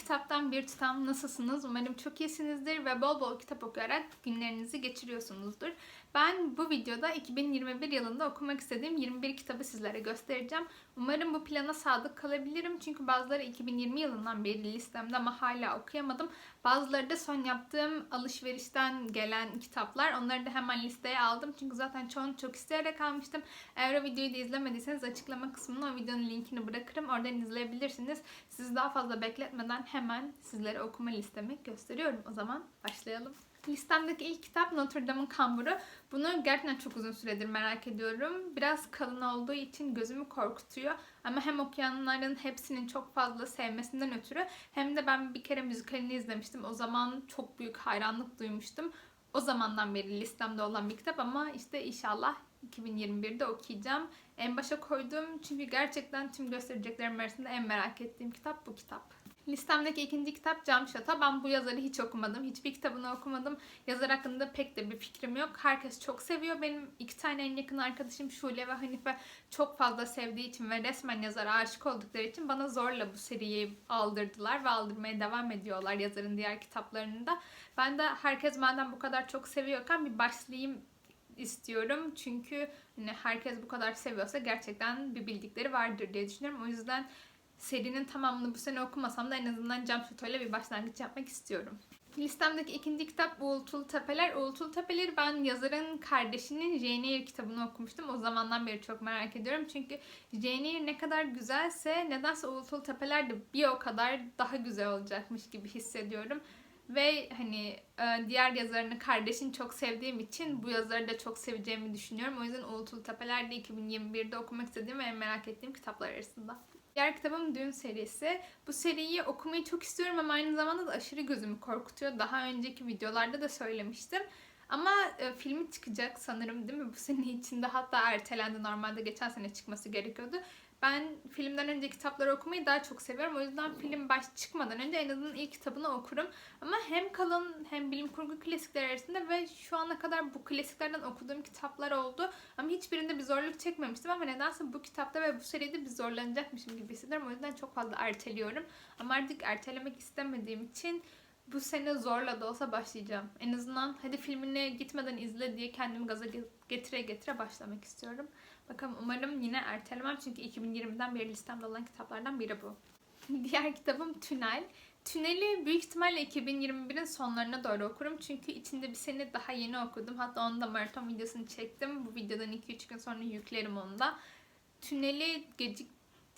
kitaptan bir tutam nasılsınız? Umarım çok iyisinizdir ve bol bol kitap okuyarak günlerinizi geçiriyorsunuzdur. Ben bu videoda 2021 yılında okumak istediğim 21 kitabı sizlere göstereceğim. Umarım bu plana sadık kalabilirim çünkü bazıları 2020 yılından beri listemde ama hala okuyamadım. Bazıları da son yaptığım alışverişten gelen kitaplar. Onları da hemen listeye aldım çünkü zaten çoğunu çok isteyerek almıştım. Eğer o videoyu da izlemediyseniz açıklama kısmına o videonun linkini bırakırım. Oradan izleyebilirsiniz. Sizi daha fazla bekletmeden hemen sizlere okuma listemi gösteriyorum. O zaman başlayalım. Listemdeki ilk kitap Notre Dame'ın Kamburu. Bunu gerçekten çok uzun süredir merak ediyorum. Biraz kalın olduğu için gözümü korkutuyor. Ama hem okuyanların hepsinin çok fazla sevmesinden ötürü hem de ben bir kere müzikalini izlemiştim. O zaman çok büyük hayranlık duymuştum. O zamandan beri listemde olan bir kitap ama işte inşallah 2021'de okuyacağım. En başa koydum çünkü gerçekten tüm göstereceklerim arasında en merak ettiğim kitap bu kitap. Listemdeki ikinci kitap Cam Şata. Ben bu yazarı hiç okumadım. Hiçbir kitabını okumadım. Yazar hakkında pek de bir fikrim yok. Herkes çok seviyor. Benim iki tane en yakın arkadaşım Şule ve Hanife çok fazla sevdiği için ve resmen yazara aşık oldukları için bana zorla bu seriyi aldırdılar ve aldırmaya devam ediyorlar yazarın diğer kitaplarını da. Ben de herkes madem bu kadar çok seviyorken bir başlayayım istiyorum. Çünkü hani herkes bu kadar seviyorsa gerçekten bir bildikleri vardır diye düşünüyorum. O yüzden serinin tamamını bu sene okumasam da en azından Cam ile bir başlangıç yapmak istiyorum. Listemdeki ikinci kitap Uğultul Tepeler. Uğultul Tepeleri ben yazarın kardeşinin Jane kitabını okumuştum. O zamandan beri çok merak ediyorum. Çünkü Jane ne kadar güzelse nedense Uğultul Tepeler de bir o kadar daha güzel olacakmış gibi hissediyorum. Ve hani diğer yazarını kardeşini çok sevdiğim için bu yazarı da çok seveceğimi düşünüyorum. O yüzden Uğultul Tepeler de 2021'de okumak istediğim ve merak ettiğim kitaplar arasında. Diğer kitabım Dün serisi. Bu seriyi okumayı çok istiyorum ama aynı zamanda da aşırı gözümü korkutuyor. Daha önceki videolarda da söylemiştim. Ama e, filmi çıkacak sanırım değil mi bu sene içinde hatta ertelendi normalde geçen sene çıkması gerekiyordu. Ben filmden önce kitapları okumayı daha çok seviyorum. O yüzden film baş çıkmadan önce en azından ilk kitabını okurum. Ama hem kalın hem bilim kurgu klasikler arasında ve şu ana kadar bu klasiklerden okuduğum kitaplar oldu. Ama hiçbirinde bir zorluk çekmemiştim ama nedense bu kitapta ve bu seride bir zorlanacakmışım gibi hissediyorum. O yüzden çok fazla erteliyorum. Ama artık ertelemek istemediğim için bu sene zorla da olsa başlayacağım. En azından hadi filmine gitmeden izle diye kendimi gaza getire getire başlamak istiyorum. Bakalım umarım yine ertelemem çünkü 2020'den beri listemde olan kitaplardan biri bu. Diğer kitabım Tünel. Tünel'i büyük ihtimalle 2021'in sonlarına doğru okurum. Çünkü içinde bir sene daha yeni okudum. Hatta onun da maraton videosunu çektim. Bu videodan 2-3 gün sonra yüklerim onu da. Tünel'i gecik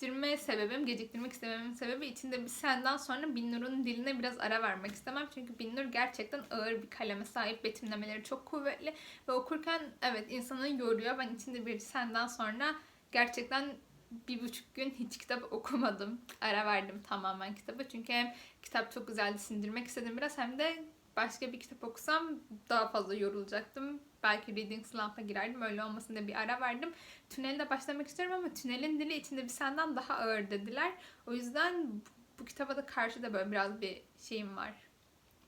geciktirme sebebim, geciktirmek istememin sebebi içinde bir senden sonra Binnur'un diline biraz ara vermek istemem. Çünkü Binnur gerçekten ağır bir kaleme sahip, betimlemeleri çok kuvvetli ve okurken evet insanı yoruyor. Ben içinde bir senden sonra gerçekten bir buçuk gün hiç kitap okumadım. Ara verdim tamamen kitabı. Çünkü hem kitap çok güzeldi sindirmek istedim biraz hem de başka bir kitap okusam daha fazla yorulacaktım. Belki Reading Slump'a girerdim. Öyle olmasın diye bir ara verdim. Tünelde başlamak istiyorum ama tünelin dili içinde bir senden daha ağır dediler. O yüzden bu kitaba da karşı da böyle biraz bir şeyim var.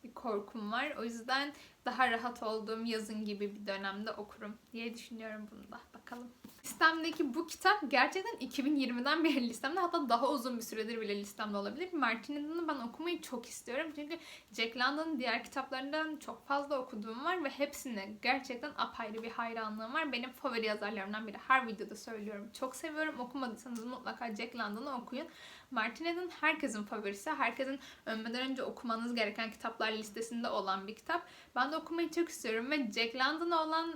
Bir korkum var. O yüzden daha rahat olduğum yazın gibi bir dönemde okurum diye düşünüyorum bunu da. Bakalım. Listemdeki bu kitap gerçekten 2020'den beri listemde hatta daha uzun bir süredir bile listemde olabilir. Martin Eden'ı ben okumayı çok istiyorum. Çünkü Jack London'ın diğer kitaplarından çok fazla okuduğum var ve hepsine gerçekten apayrı bir hayranlığım var. Benim favori yazarlarımdan biri. Her videoda söylüyorum. Çok seviyorum. Okumadıysanız mutlaka Jack London'ı okuyun. Martin Eden herkesin favorisi. Herkesin ölmeden önce okumanız gereken kitaplar listesinde olan bir kitap. Ben de okumayı çok istiyorum ve Jack London'a olan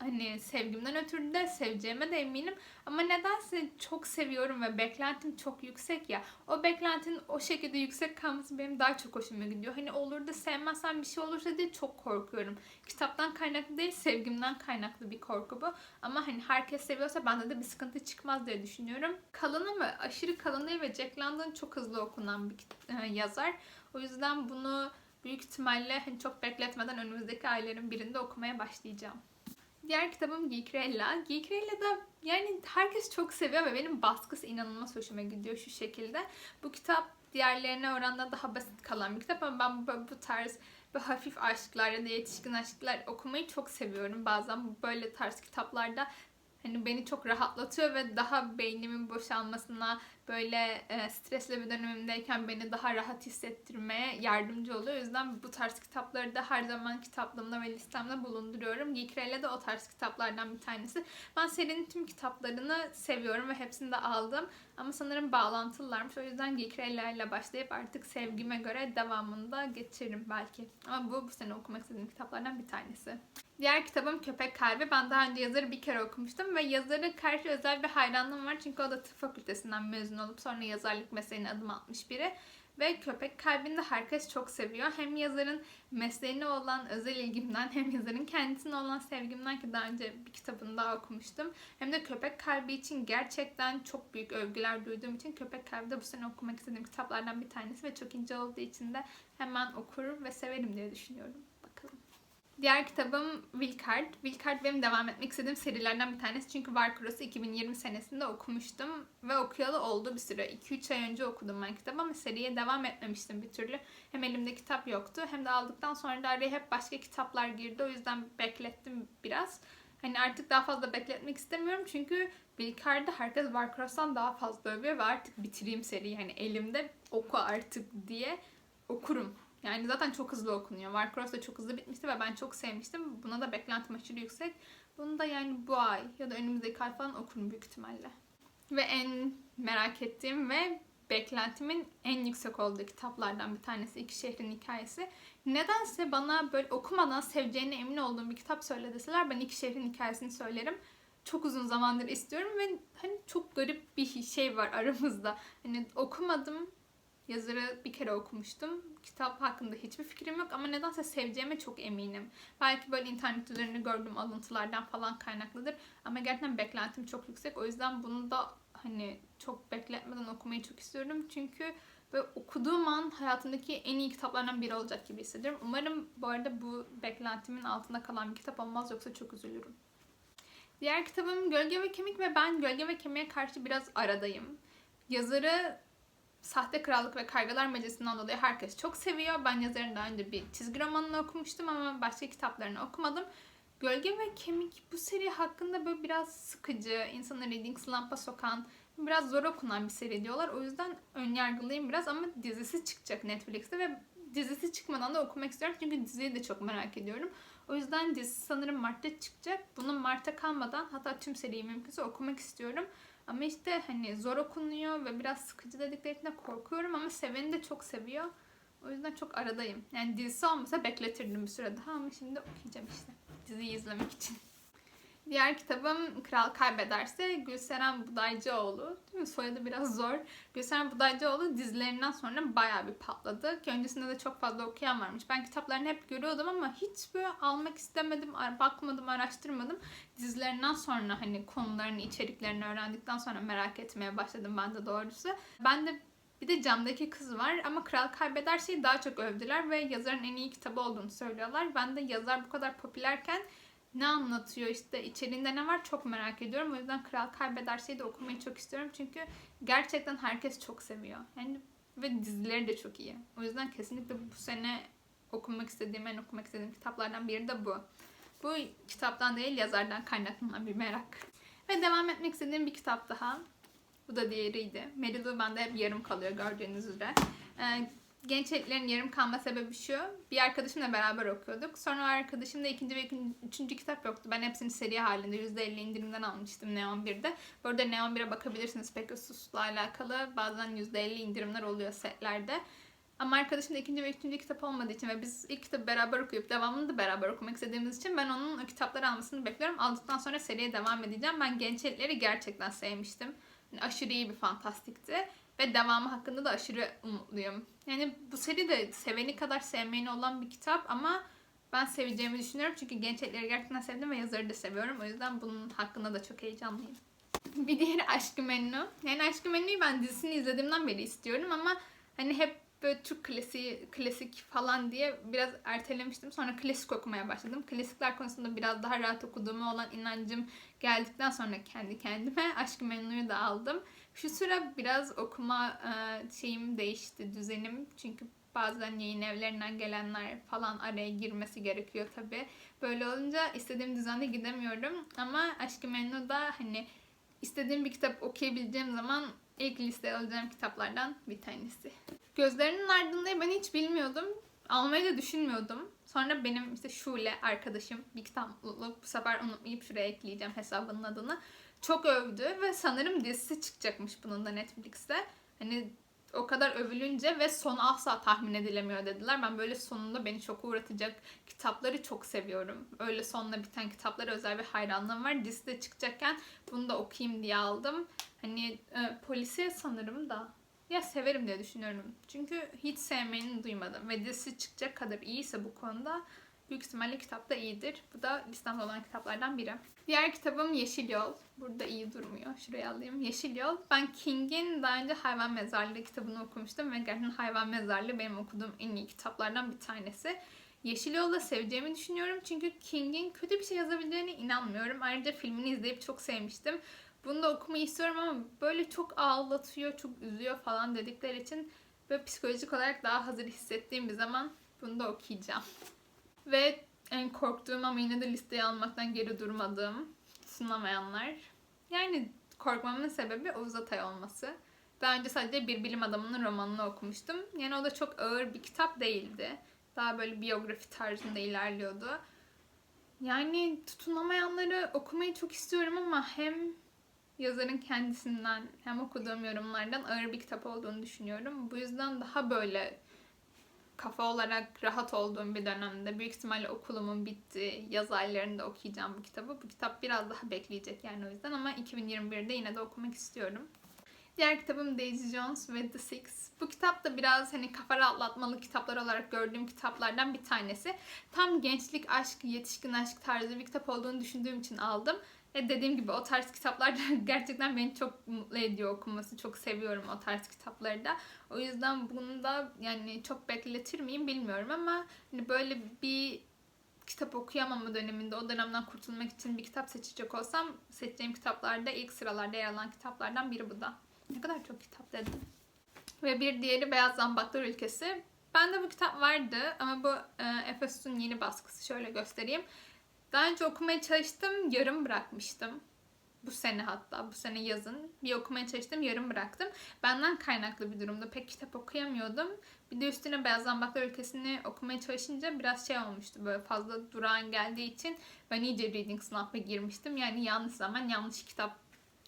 hani sevgimden ötürü de seveceğime de eminim. Ama nedense çok seviyorum ve beklentim çok yüksek ya. O beklentinin o şekilde yüksek kalması benim daha çok hoşuma gidiyor. Hani olur da sevmezsem bir şey olursa diye çok korkuyorum. Kitaptan kaynaklı değil, sevgimden kaynaklı bir korku bu. Ama hani herkes seviyorsa bende de bir sıkıntı çıkmaz diye düşünüyorum. Kalın ama aşırı kalın ve Jack London çok hızlı okunan bir e, yazar. O yüzden bunu büyük ihtimalle hani çok bekletmeden önümüzdeki ayların birinde okumaya başlayacağım. Diğer kitabım Geekrella. Geekrella'da yani herkes çok seviyor ve benim baskısı inanılmaz hoşuma gidiyor şu şekilde. Bu kitap diğerlerine oranla daha basit kalan bir kitap ama ben bu, bu tarz bu hafif aşklar ya da yetişkin aşklar okumayı çok seviyorum. Bazen böyle tarz kitaplarda hani beni çok rahatlatıyor ve daha beynimin boşalmasına böyle e, stresli bir dönemimdeyken beni daha rahat hissettirmeye yardımcı oluyor. O yüzden bu tarz kitapları da her zaman kitaplığımda ve listemde bulunduruyorum. Geekrelle de o tarz kitaplardan bir tanesi. Ben serinin tüm kitaplarını seviyorum ve hepsini de aldım. Ama sanırım bağlantılılarmış. O yüzden Geekrelle ile başlayıp artık sevgime göre devamını da getiririm belki. Ama bu bu sene okumak istediğim kitaplardan bir tanesi. Diğer kitabım Köpek Kalbi. Ben daha önce yazarı bir kere okumuştum ve yazarı karşı özel bir hayranlığım var. Çünkü o da tıp fakültesinden mezun olup sonra yazarlık mesleğine adım atmış biri. Ve Köpek Kalbi'ni herkes çok seviyor. Hem yazarın mesleğine olan özel ilgimden hem yazarın kendisine olan sevgimden ki daha önce bir kitabını daha okumuştum. Hem de Köpek Kalbi için gerçekten çok büyük övgüler duyduğum için Köpek Kalbi de bu sene okumak istediğim kitaplardan bir tanesi ve çok ince olduğu için de hemen okurum ve severim diye düşünüyorum. Diğer kitabım Wilcard. Wilcard benim devam etmek istediğim serilerden bir tanesi. Çünkü Varkuros'u 2020 senesinde okumuştum. Ve okuyalı oldu bir süre. 2-3 ay önce okudum ben kitabı ama seriye devam etmemiştim bir türlü. Hem elimde kitap yoktu hem de aldıktan sonra da araya hep başka kitaplar girdi. O yüzden beklettim biraz. Hani artık daha fazla bekletmek istemiyorum çünkü Wilcard'ı herkes Varkuros'tan daha fazla övüyor ve artık bitireyim seriyi. Hani elimde oku artık diye okurum. Yani zaten çok hızlı okunuyor. Warcross da çok hızlı bitmişti ve ben çok sevmiştim. Buna da beklentim aşırı yüksek. Bunu da yani bu ay ya da önümüzdeki ay falan okurum büyük ihtimalle. Ve en merak ettiğim ve beklentimin en yüksek olduğu kitaplardan bir tanesi İki Şehrin Hikayesi. Nedense bana böyle okumadan seveceğine emin olduğum bir kitap söyle deseler ben İki Şehrin Hikayesini söylerim. Çok uzun zamandır istiyorum ve hani çok garip bir şey var aramızda. Hani okumadım Yazarı bir kere okumuştum. Kitap hakkında hiçbir fikrim yok ama nedense seveceğime çok eminim. Belki böyle internet üzerinde gördüğüm alıntılardan falan kaynaklıdır. Ama gerçekten beklentim çok yüksek. O yüzden bunu da hani çok bekletmeden okumayı çok istiyorum. Çünkü ve okuduğum an hayatımdaki en iyi kitaplardan biri olacak gibi hissediyorum. Umarım bu arada bu beklentimin altında kalan bir kitap olmaz yoksa çok üzülürüm. Diğer kitabım Gölge ve Kemik ve ben Gölge ve Kemik'e karşı biraz aradayım. Yazarı Sahte Krallık ve Kargalar Meclisi'nden dolayı herkes çok seviyor. Ben yazarın daha önce bir çizgi romanını okumuştum ama başka kitaplarını okumadım. Gölge ve Kemik bu seri hakkında böyle biraz sıkıcı, insanı reading slump'a sokan, biraz zor okunan bir seri diyorlar. O yüzden önyargılıyım biraz ama dizisi çıkacak Netflix'te ve dizisi çıkmadan da okumak istiyorum çünkü diziyi de çok merak ediyorum. O yüzden dizisi sanırım Mart'ta çıkacak. Bunun Mart'a kalmadan hatta tüm seriyi mümkünse okumak istiyorum. Ama işte hani zor okunuyor ve biraz sıkıcı dediklerinde korkuyorum ama seveni de çok seviyor. O yüzden çok aradayım. Yani dizisi olmasa bekletirdim bir süre daha ama şimdi okuyacağım işte. Diziyi izlemek için. Diğer kitabım Kral Kaybederse Gülseren Budaycıoğlu. Değil mi? Soyadı biraz zor. Gülseren Budaycıoğlu dizilerinden sonra bayağı bir patladı. Ki öncesinde de çok fazla okuyan varmış. Ben kitaplarını hep görüyordum ama hiç böyle almak istemedim, bakmadım, araştırmadım. Dizilerinden sonra hani konularını, içeriklerini öğrendikten sonra merak etmeye başladım ben de doğrusu. Ben de bir de Camdaki Kız var ama Kral Kaybederse'yi daha çok övdüler ve yazarın en iyi kitabı olduğunu söylüyorlar. Ben de yazar bu kadar popülerken ne anlatıyor işte içeriğinde ne var çok merak ediyorum. O yüzden Kral Kaybederse'yi de okumayı çok istiyorum. Çünkü gerçekten herkes çok seviyor. Yani ve dizileri de çok iyi. O yüzden kesinlikle bu sene okumak istediğim, en okumak istediğim kitaplardan biri de bu. Bu kitaptan değil yazardan kaynaklanan bir merak. Ve devam etmek istediğim bir kitap daha. Bu da diğeriydi. Mary Lou bende hep yarım kalıyor gördüğünüz üzere. Ee, genç elitlerin yarım kalma sebebi şu. Bir arkadaşımla beraber okuyorduk. Sonra arkadaşımda ikinci ve üçüncü kitap yoktu. Ben hepsini seri halinde %50 indirimden almıştım Neon 1'de. Bu arada Neon 1'e bakabilirsiniz. Pegasus'la alakalı bazen %50 indirimler oluyor setlerde. Ama arkadaşımda ikinci ve üçüncü kitap olmadığı için ve biz ilk kitabı beraber okuyup devamını da beraber okumak istediğimiz için ben onun o kitapları almasını bekliyorum. Aldıktan sonra seriye devam edeceğim. Ben genç elitleri gerçekten sevmiştim. Yani aşırı iyi bir fantastikti. Ve devamı hakkında da aşırı umutluyum. Yani bu seri de seveni kadar sevmeyeni olan bir kitap ama ben seveceğimi düşünüyorum. Çünkü genç etleri gerçekten sevdim ve yazarı da seviyorum. O yüzden bunun hakkında da çok heyecanlıyım. Bir diğeri Aşkı Memnu. Yani Aşkı Memnu'yu ben dizisini izlediğimden beri istiyorum ama hani hep böyle Türk klasiği, klasik falan diye biraz ertelemiştim. Sonra klasik okumaya başladım. Klasikler konusunda biraz daha rahat okuduğuma olan inancım geldikten sonra kendi kendime Aşk-ı Memnu'yu da aldım. Şu sıra biraz okuma e, şeyim değişti, düzenim. Çünkü Bazen yayın evlerinden gelenler falan araya girmesi gerekiyor tabii. Böyle olunca istediğim düzende gidemiyorum. Ama Aşk-ı Memnu da hani istediğim bir kitap okuyabileceğim zaman ilk listeye alacağım kitaplardan bir tanesi. Gözlerinin ardında ben hiç bilmiyordum. Almayı da düşünmüyordum. Sonra benim işte Şule arkadaşım bir kitap bulup bu sefer unutmayıp şuraya ekleyeceğim hesabının adını. Çok övdü ve sanırım dizisi çıkacakmış bunun da Netflix'te. Hani o kadar övülünce ve sonu asla tahmin edilemiyor dediler. Ben böyle sonunda beni çok uğratacak kitapları çok seviyorum. Öyle sonla biten kitaplara özel bir hayranlığım var. Dizisi de çıkacakken bunu da okuyayım diye aldım. Hani e, polisiye sanırım da ya severim diye düşünüyorum. Çünkü hiç sevmeyeni duymadım. Ve dizisi çıkacak kadar iyiyse bu konuda büyük ihtimalle kitap da iyidir. Bu da listemde olan kitaplardan biri. Diğer kitabım Yeşil Yol. Burada iyi durmuyor. Şuraya alayım. Yeşil Yol. Ben King'in daha önce Hayvan Mezarlığı kitabını okumuştum ve gerçekten Hayvan Mezarlığı benim okuduğum en iyi kitaplardan bir tanesi. Yeşil Yol'da seveceğimi düşünüyorum çünkü King'in kötü bir şey yazabileceğine inanmıyorum. Ayrıca filmini izleyip çok sevmiştim. Bunu da okumayı istiyorum ama böyle çok ağlatıyor, çok üzüyor falan dedikleri için böyle psikolojik olarak daha hazır hissettiğim bir zaman bunu da okuyacağım. Ve en korktuğum ama yine de listeye almaktan geri durmadığım Sunamayanlar. Yani korkmamın sebebi Oğuz Atay olması. Daha önce sadece bir bilim adamının romanını okumuştum. Yani o da çok ağır bir kitap değildi. Daha böyle biyografi tarzında ilerliyordu. Yani tutunamayanları okumayı çok istiyorum ama hem yazarın kendisinden hem okuduğum yorumlardan ağır bir kitap olduğunu düşünüyorum. Bu yüzden daha böyle kafa olarak rahat olduğum bir dönemde büyük ihtimalle okulumun bitti. Yaz aylarında okuyacağım bu kitabı. Bu kitap biraz daha bekleyecek yani o yüzden ama 2021'de yine de okumak istiyorum. Diğer kitabım Daisy Jones ve The Six. Bu kitap da biraz hani kafa rahatlatmalı kitaplar olarak gördüğüm kitaplardan bir tanesi. Tam gençlik aşk, yetişkin aşk tarzı bir kitap olduğunu düşündüğüm için aldım. Ve dediğim gibi o tarz kitaplar gerçekten beni çok mutlu ediyor okuması. Çok seviyorum o tarz kitapları da. O yüzden bunu da yani çok bekletir miyim bilmiyorum ama hani böyle bir kitap okuyamama döneminde o dönemden kurtulmak için bir kitap seçecek olsam seçeceğim kitaplarda ilk sıralarda yer alan kitaplardan biri bu da. Ne kadar çok kitap dedim. Ve bir diğeri Beyaz Zambaklar Ülkesi. Bende bu kitap vardı ama bu e, Efesus'un yeni baskısı. Şöyle göstereyim. Daha önce okumaya çalıştım, yarım bırakmıştım. Bu sene hatta, bu sene yazın bir okumaya çalıştım, yarım bıraktım. Benden kaynaklı bir durumda pek kitap okuyamıyordum. Bir de üstüne Beyaz Zambaklar Ülkesi'ni okumaya çalışınca biraz şey olmuştu böyle fazla durağan geldiği için ben iyice reading sınavına girmiştim. Yani yanlış zaman yanlış kitap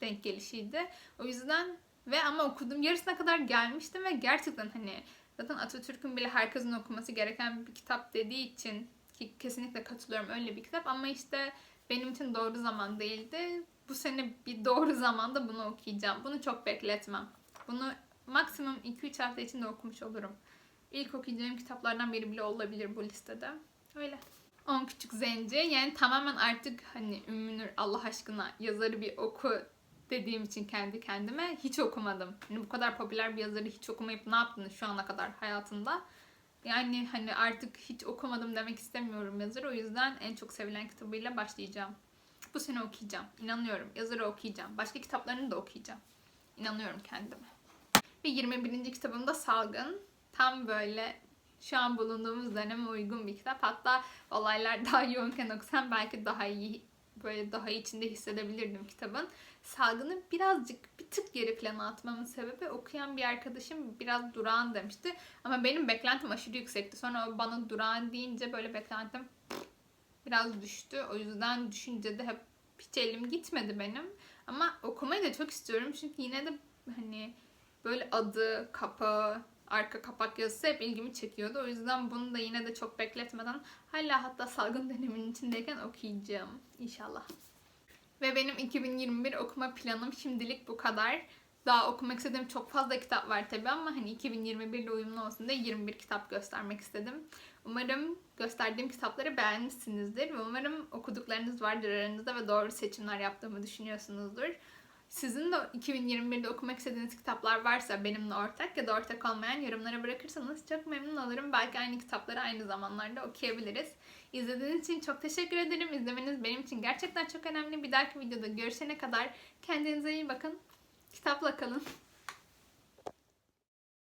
denk gelişiydi. O yüzden ve ama okudum yarısına kadar gelmiştim ve gerçekten hani zaten Atatürk'ün bile herkesin okuması gereken bir kitap dediği için kesinlikle katılıyorum öyle bir kitap ama işte benim için doğru zaman değildi. Bu sene bir doğru zamanda bunu okuyacağım. Bunu çok bekletmem. Bunu maksimum 2-3 hafta içinde okumuş olurum. İlk okuyacağım kitaplardan biri bile olabilir bu listede. Öyle. 10 Küçük Zenci. Yani tamamen artık hani Ümmünür Allah aşkına yazarı bir oku dediğim için kendi kendime hiç okumadım. Hani bu kadar popüler bir yazarı hiç okumayıp ne yaptınız şu ana kadar hayatında? Yani hani artık hiç okumadım demek istemiyorum yazarı. O yüzden en çok sevilen kitabıyla başlayacağım. Bu sene okuyacağım. İnanıyorum. Yazarı okuyacağım. Başka kitaplarını da okuyacağım. İnanıyorum kendime. Ve 21. kitabım da Salgın. Tam böyle şu an bulunduğumuz döneme uygun bir kitap. Hatta olaylar daha yoğunken okusam belki daha iyi böyle daha içinde hissedebilirdim kitabın. Salgını birazcık bir tık geri plana atmamın sebebi okuyan bir arkadaşım biraz durağan demişti. Ama benim beklentim aşırı yüksekti. Sonra o bana durağan deyince böyle beklentim biraz düştü. O yüzden düşünce de hep hiç elim gitmedi benim. Ama okumayı da çok istiyorum. Çünkü yine de hani böyle adı, kapağı, arka kapak yazısı hep ilgimi çekiyordu. O yüzden bunu da yine de çok bekletmeden hala hatta salgın döneminin içindeyken okuyacağım inşallah. Ve benim 2021 okuma planım şimdilik bu kadar. Daha okumak istediğim çok fazla kitap var tabi ama hani 2021 ile uyumlu olsun diye 21 kitap göstermek istedim. Umarım gösterdiğim kitapları beğenmişsinizdir ve umarım okuduklarınız vardır aranızda ve doğru seçimler yaptığımı düşünüyorsunuzdur. Sizin de 2021'de okumak istediğiniz kitaplar varsa benimle ortak ya da ortak olmayan yorumlara bırakırsanız çok memnun olurum. Belki aynı kitapları aynı zamanlarda okuyabiliriz. İzlediğiniz için çok teşekkür ederim. İzlemeniz benim için gerçekten çok önemli. Bir dahaki videoda görüşene kadar kendinize iyi bakın. Kitapla kalın.